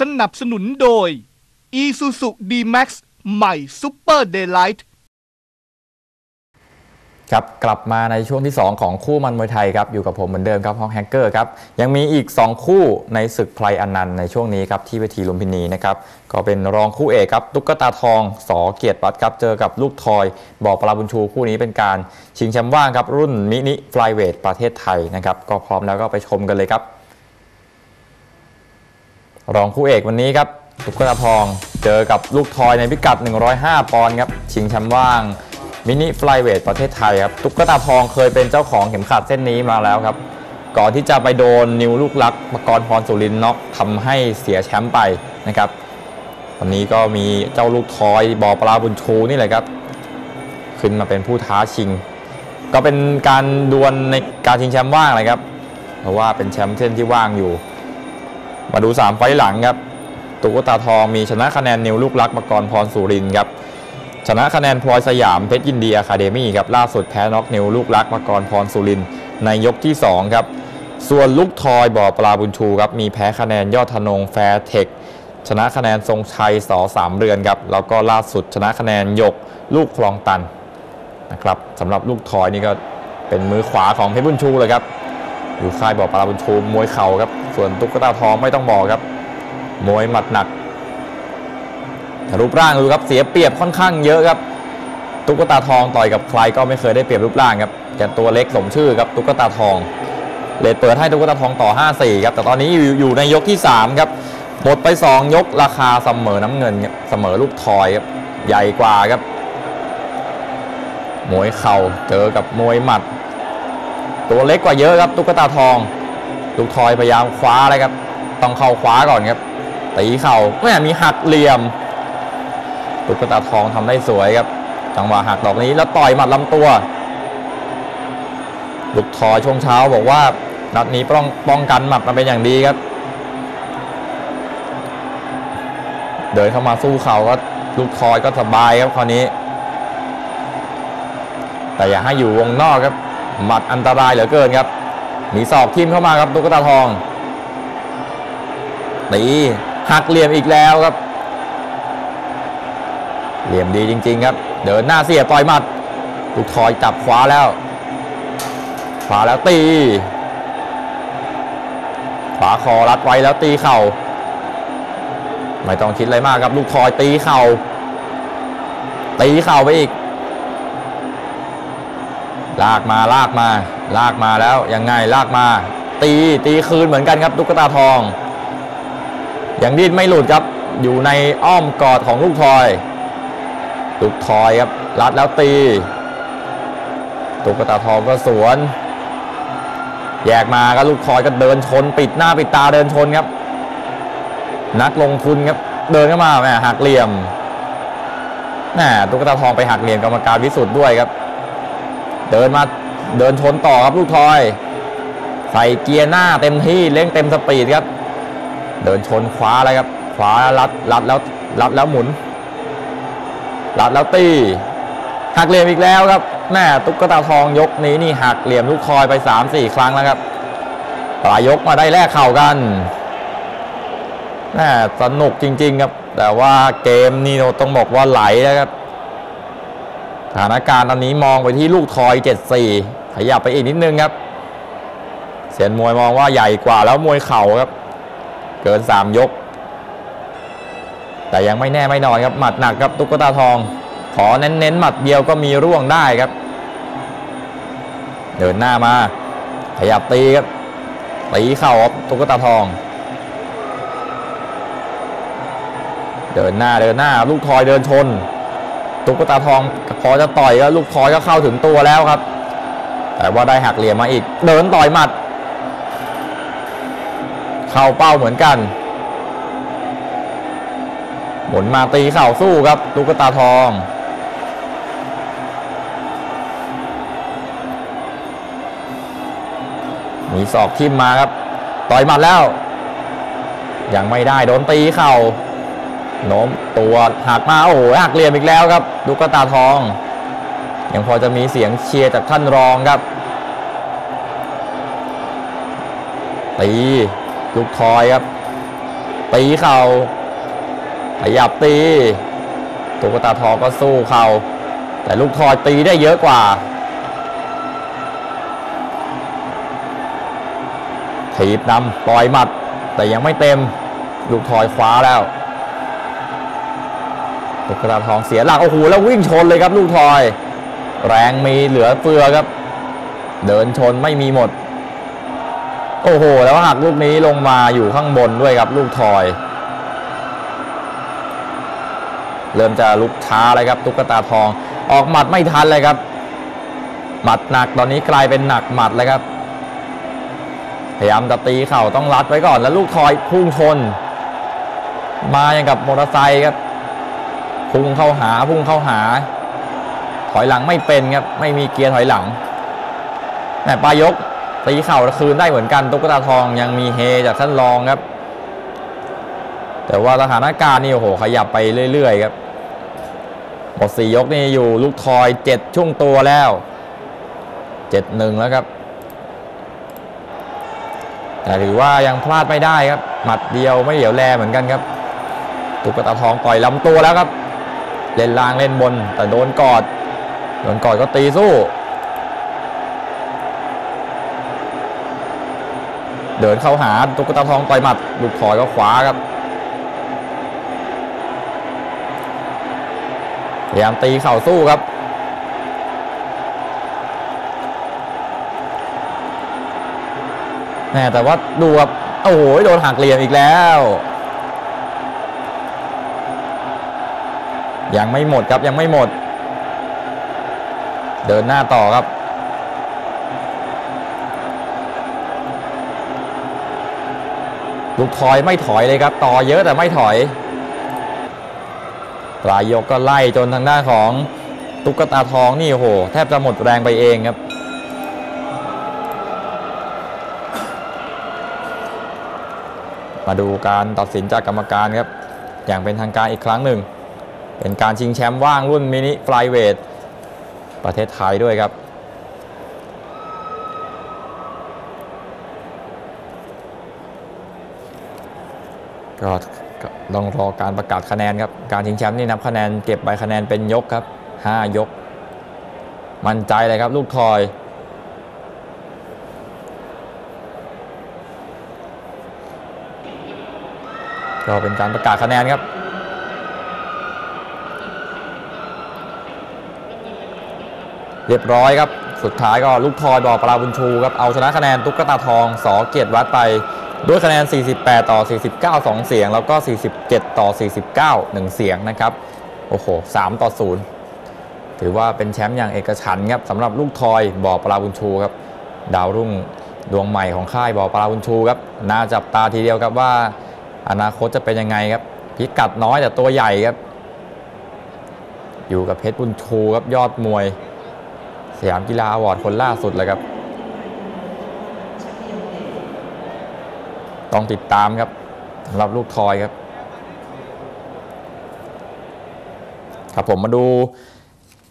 สนับสนุนโดย Isuzu D-Max ใหม่ Super Daylight ครับกลับมาในช่วงที่ 2 ของคู่มันมวยไทยครับอยู่กับผมเหมือนเดิมครับฮอกแฮกเกอร์ครับยังมีอีก 2 คู่ในศึกไพรอนันต์ในช่วงนี้ครับที่เวทีลุมพินีนะครับก็เป็นรองคู่เอกครับตุ๊กตาทองสอเกียรติวัฒน์ครับเจอกับลูกทอยบอกปลาบุญชูคู่นี้เป็นการชิงแชมป์ว่างครับรุ่นมินิไฟเวทประเทศไทยนะครับก็พร้อมแล้วก็ไปชมกันเลยครับ รองคู่เอกวันนี้ครับตุกตาทองเจอกับลูกทอยในพิกัด 105 ปอนด์ครับชิงแชมป์ว่างมินิฟลายเวทประเทศไทยครับตุ๊กตาทองเคยเป็นเจ้าของเข็มขัดเส้นนี้มาแล้วครับ ก่อนที่จะไปโดนนิวลูกลักมกรพรสุรินน็อกทำให้เสียแชมป์ไปนะครับวันนี้ก็มีเจ้าลูกทอยบอปลาบุญชูนี่แหละครับ ขึ้นมาเป็นผู้ท้าชิง ก็เป็นการดวลในการชิงแชมป์ว่างเลยครับ เพราะว่าเป็นแชมป์เส้นที่ว่างอยู่ มาดู 3 ไฟหลังครับตุ๊กตาทองมีชนะคะแนนนิวลูกลักมกรพรสุรินครับชนะคะแนนพลอยสยามเพชรยินดีอะคาเดมี่ครับล่าสุดแพ้น็อกนิวลูกลักมกรพรสุรินในยกที่ 2 ครับ ส่วนลูกทอยบ่อปลาบุญชูครับมีแพ้คะแนนยอดธนงแฟร์เทคชนะคะแนนทรงชัยสอสามเรือนครับแล้วก็ล่าสุดชนะคะแนนยกลูกคลองตันนะครับสำหรับลูกทอยนี่ก็เป็นมือขวาของเพชรบุญชูเลยครับ อยู่ค่ายบ่อปลาบุญชูมวยเข่าครับ ส่วนตุ๊กตาทองไม่ต้องบอกครับ มวยหมัดหนักแต่รูปร่างดูครับเสียเปรียบค่อนข้างเยอะครับ ตุ๊กตาทองต่อยกับใครก็ไม่เคยได้เปรียบรูปร่างครับแกตัวเล็กสมชื่อครับตุ๊กตาทองเลดเปิดให้ตุ๊กตาทองต่อ 5-4ครับแต่ตอนนี้อยู่อยู่ในยกที่ 3 ครับหมดไป 2 ยกราคาเสมอน้ำเงินครับเสมอลูกทอยครับใหญ่กว่าครับมวยเข่าเจอกับมวยหมัด ตัวเล็กกว่าเยอะครับตุ๊กตาทองลูกทอยพยายามคว้าเลยครับ ต้องเข้าคว้าก่อนครับตีเข่าแม่มีหักเหลี่ยมตุ๊กตาทองทำได้สวยครับ จังหวะหักดอกนี้แล้วต่อยหมัดลำตัว ลูกทอยช่วงเช้าบอกว่านัดนี้ป้องป้องกันหมัดมาเป็นอย่างดีครับ เดินเข้ามาสู้เข่าก็ลูกทอยก็สบายครับคราวนี้ แต่อย่าให้อยู่วงนอกครับ หมัดอันตรายเหลือเกินครับ มีศอกทิ่มเข้ามาครับตุ๊กตาทองตีหักเหลี่ยมอีกแล้วครับ เหลี่ยมดีจริง ๆ ครับ เดินหน้าเสียต่อยหมัดลูกทอยจับขวาแล้ว ขวาแล้วตี ขวาคอรัดไว้แล้วตีเข่าไม่ต้องคิดอะไรมากครับ ลูกทอยตีเข่าตีเข่าไปอีก ลากมาลากมา ลากมาแล้วยังไงลากมา ตีตีคืนเหมือนกันครับตุ๊กตาทองยังดิ้นไม่หลุดครับ อยู่ในอ้อมกอดของลูกทอยลูกทอยครับรัดแล้วตีตุ๊กตาทองก็สวน แยกมาก็ลูกทอยก็เดินชน ปิดหน้าปิดตาเดินชนครับ นักลงทุนครับเดินเข้ามาแหมหักเหลี่ยมแหมตุ๊กตาทองไปหักเหลี่ยมกรรมการวิสุทธ์ด้วยครับ เดินมาเดินชนต่อครับลูกทอย ใส่เกียร์หน้าเต็มที่เร่งเต็มสปีดครับ เดินชนขวาเลยครับขวารัดรัดแล้วรัดแล้วหมุนรัดแล้วตีหักเหลี่ยมอีกแล้วครับแม่ตุ๊กตาทองยกนี้นี่หักเหลี่ยมลูกคอยไป 3-4 ครั้งแล้วครับปลายยกมาได้แลกเข่ากันแม่สนุกจริง ๆ ครับ แต่ว่าเกมนี่เราต้องบอกว่าไหลนะครับ สถานการณ์ตอนนี้มองไปที่ลูกทอย 7-4 ขยับไปอีกนิดนึงครับ เสียนมวยมองว่าใหญ่กว่าแล้วมวยเข่าครับ เกิน 3 ยก แต่ยังไม่แน่ไม่นอนครับ หมัดหนักครับตุ๊กตาทอง ขอเน้นๆหมัดเดียวก็มีร่วงได้ครับ เดินหน้ามา ขยับตีครับตีเข่าครับตุ๊กตาทอง เดินหน้าเดินหน้า ลูกทอยเดินชน ตุ๊กตาทองพอจะต่อยก็ลูกทอยก็เข้าถึงตัวแล้วครับ แต่ว่าได้หักเหลี่ยมมาอีก เดินต่อยหมัด เข้าเป้าเหมือนกัน หมุนมาตีเข่าสู้ครับตุ๊กตาทองมีศอกทิ่มมาครับ ต่อยหมัดแล้ว ยังไม่ได้โดนตีเข่า โน้มตัวหักมาโอ้โหหักเหลี่ยมอีกแล้วครับตุ๊กตาทอง ยังพอจะมีเสียงเชียร์จากท่านรองครับตีลูกทอยครับตีเข่าขยับตีตุ๊กตาทองก็สู้เข่าแต่ลูกทอยตีได้เยอะกว่า ถีบนำปล่อยหมัด แต่ยังไม่เต็ม ลูกทอยคว้าแล้ว ตุ๊กตาทองเสียหลักโอ้โหแล้ววิ่งชนเลยครับลูกทอย แรงมีเหลือเฟือครับ เดินชนไม่มีหมด โอ้โห แล้วหักลูกนี้ลงมาอยู่ข้างบนด้วยครับลูกทอย เริ่มจะลุกช้าเลยครับตุ๊กตาทอง ออกหมัดไม่ทันเลยครับ หมัดหนักตอนนี้กลายเป็นหนักหมัดเลยครับ พยายามจะตีเข่าต้องรัดไว้ก่อนแล้วลูกทอยพุ่งชน มาอย่างกับมอเตอร์ไซค์ครับ พุ่งเข้าหาพุ่งเข้าหา ถอยหลังไม่เป็นครับไม่มีเกียร์ถอยหลังแต่ปลายกตีเข่าคืนได้เหมือนกันตุ๊กตาทองยังมีเฮจากท่านรองครับ แต่ว่าสถานการณ์นี่โอ้โหขยับไปเรื่อยๆครับหมดสี่ยกนี่อยู่ลูกทอยเจ็ดช่วงตัวแล้วเจ็ดหนึ่งแล้วครับ แต่ถือว่ายังพลาดไม่ได้ครับ หมัดเดียวไม่เหลียวแลเหมือนกันครับ ตุ๊กตาทองต่อยลำตัวแล้วครับ เล่นล่างเล่นบน แต่โดนกอด โดนกอดก็ตีสู้ เดินเข้าหาตุ๊กตาทองต่อยหมัดลูกถอยก็ขวาครับพยายามตีเข่าสู้ครับแหมแต่ว่าดูครับโอ้โหโดนหักเหลี่ยมอีกแล้ว ยังไม่หมดครับยังไม่หมด เดินหน้าต่อครับ ลูกถอยไม่ถอยเลยครับ ต่อเยอะแต่ไม่ถอยปลายยกก็ไล่จนทางด้านของตุ๊กตาทองนี่โอ้โหแทบจะหมดแรงไปเองครับ มาดูการตัดสินจากกรรมการครับ อย่างเป็นทางการอีกครั้งหนึ่ง เป็นการชิงแชมป์ว่างรุ่นมินิฟลายเวทประเทศไทยด้วยครับ ก็ต้องรอการประกาศคะแนนครับ การชิงแชมป์นี่นับคะแนนเก็บใบคะแนนเป็นยกครับ 5 ยก มั่นใจเลยครับ ลูกทอย ก็เป็นการประกาศคะแนนครับ เรียบร้อยครับ สุดท้ายก็ลูกทอยบอกปราบุญชูครับ เอาชนะคะแนนตุ๊กตาทองสอเกียรติวัดไปด้วยคะแนน 48 ต่อ 49 2 เสียง แล้วก็ 47 ต่อ 49 1 เสียงนะครับ โอ้โห 3 ต่อ 0 ถือว่าเป็นแชมป์อย่างเอกฉันครับสำหรับลูกทอยบ่อปลาบุญชูครับ ดาวรุ่งดวงใหม่ของค่ายบ่อปลาบุญชูครับ น่าจับตาทีเดียวครับว่า อนาคตจะเป็นยังไงครับ พิกัดน้อยแต่ตัวใหญ่ครับ อยู่กับเพชรบุญชูครับยอดมวย สยามกีฬาอวอร์ดคนล่าสุดเลยครับ ต้องติดตามครับสำหรับลูกทอยครับ ครับผมมาดู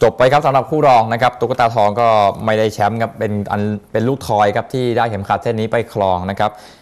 จบไปครับสำหรับคู่รองนะครับ ตุ๊กตาทองก็ไม่ได้แชมป์ครับเป็นอันเป็นลูกทอยครับที่ได้เข็มขัดเส้นนี้ไปครองนะครับ